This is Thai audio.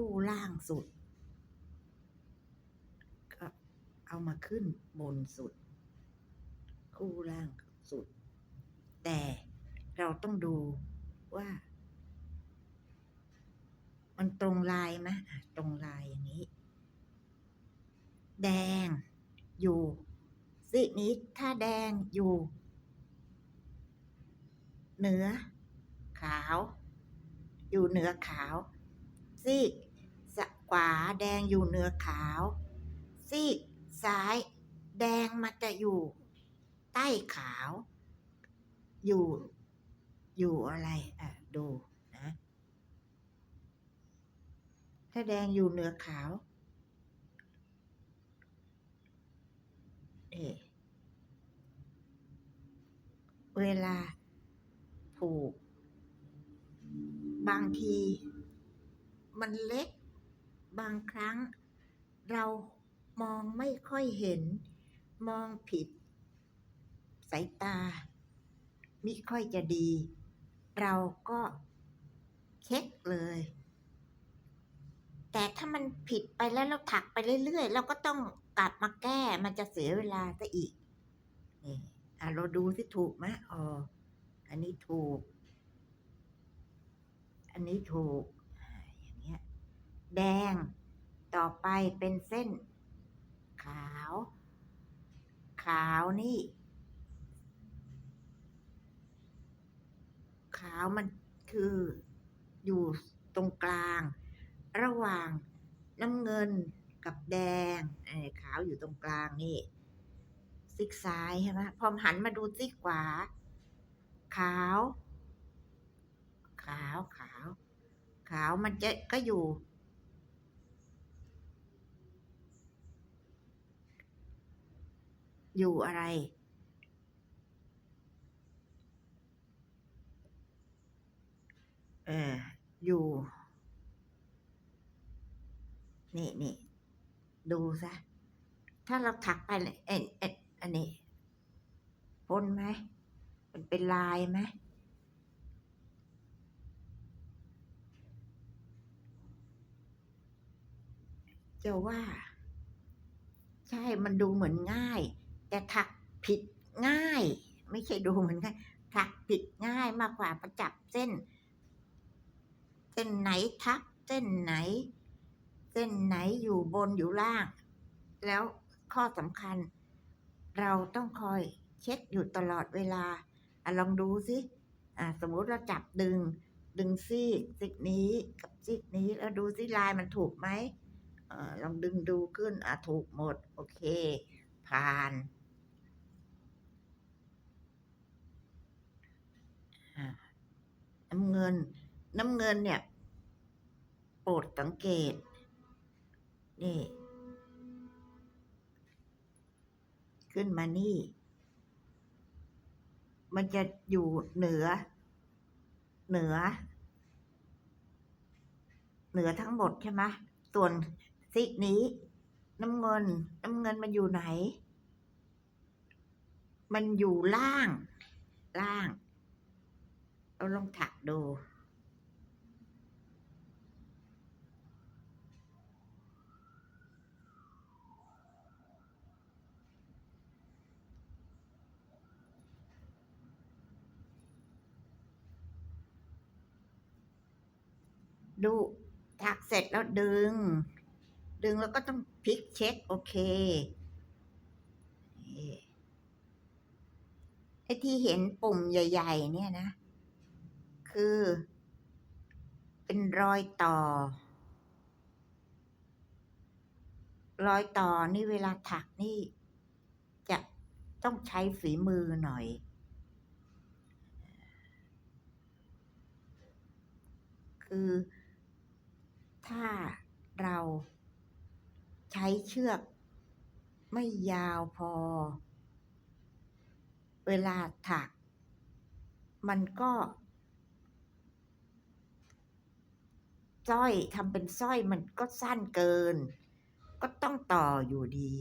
คู่ล่างสุด ก็เอามาขึ้นบนสุด คู่ล่างสุด แต่เราต้องดูว่า มันตรงลายไหมตรงลายอย่างนี้ แดงอยู่ซีกนี้ถ้าแดงอยู่ เหนือ ขาว อยู่เหนือขาวซีกสะ ขวาแดงอยู่เหนือขาว ซีกซ้าย แดงมันจะอยู่ ใต้ขาว อยู่ อยู่อะไรอะดูนะถ้าแดงอยู่เหนือขาวเอเวลา ผูก บางที มันเล็ก บางครั้ง เรามองไม่ค่อยเห็น มองผิด สายตามิค่อยจะดี เราก็เช็คเลย แต่ถ้ามันผิดไปแล้วเราถักไปเรื่อยๆ เราก็ต้องกลับมาแก้มันจะเสียเวลาซะอีกนี่อะเราดูสิถูกไหมอ๋ออันนี้ถูก อันนี้ถูกอ่าอย่างเงี้ย แดง ต่อไปเป็นเส้น ขาว ขาวนี่ ขาวมันคืออยู่ตรงกลาง ระหว่างน้ำเงินกับแดงเออขาวอยู่ตรงกลางนี่ ซิกซ้ายใช่ไหมพอหันมาดูซิกขวา ขาว ขาวขาว ขาวมันจะก็อยู่ อยู่อะไร เอออยู่ นี่นี่ดูซะ ถ้าเราถักไปเลยเอ็นเอ็นอันนี้พ้นไหม มันเป็นลายไหมจะว่า ใช่มันดูเหมือนง่าย แต่ถักผิดง่าย ไม่ใช่ดูเหมือนง่ายถักผิดง่ายมากกว่าประจับเส้น เส้นไหนทับเส้นไหน เส้นไหนอยู่บนอยู่ล่าง แล้วข้อสำคัญ เราต้องคอยเช็คอยู่ตลอดเวลาอลองดูสิสมมุติเราจับดึง ดึงซีกซีกนี้กับซีกนี้แล้วดูสิลายมันถูกไหมออลองดึงดูขึ้นอะถูกหมด โอเค ผ่านอ่า น้ำเงินน้ำเงินเนี่ย โปรดสังเกต นี่ ขึ้นมานี่ มันจะอยู่เหนือ เหนือ เหนือทั้งหมดใช่ไหมส่วนซีกนี้ น้ำเงิน น้ำเงินมันอยู่ไหน มันอยู่ล่าง ล่าง เราลองถักดู ดูถักเสร็จแล้วดึง ดึงแล้วก็ต้องพลิกเช็คโอเคไอ้ที่เห็นปุ่มใหญ่ ๆ เนี่ยนะ คือ เป็นรอยต่อ รอยต่อนี่เวลาถักนี่ จะต้องใช้ฝีมือหน่อย คือถ้าเราใช้เชือกไม่ยาวพอ เวลาถัก มันก็ สร้อยทำเป็นสร้อยมันก็สั้นเกิน ก็ต้องต่ออยู่ดี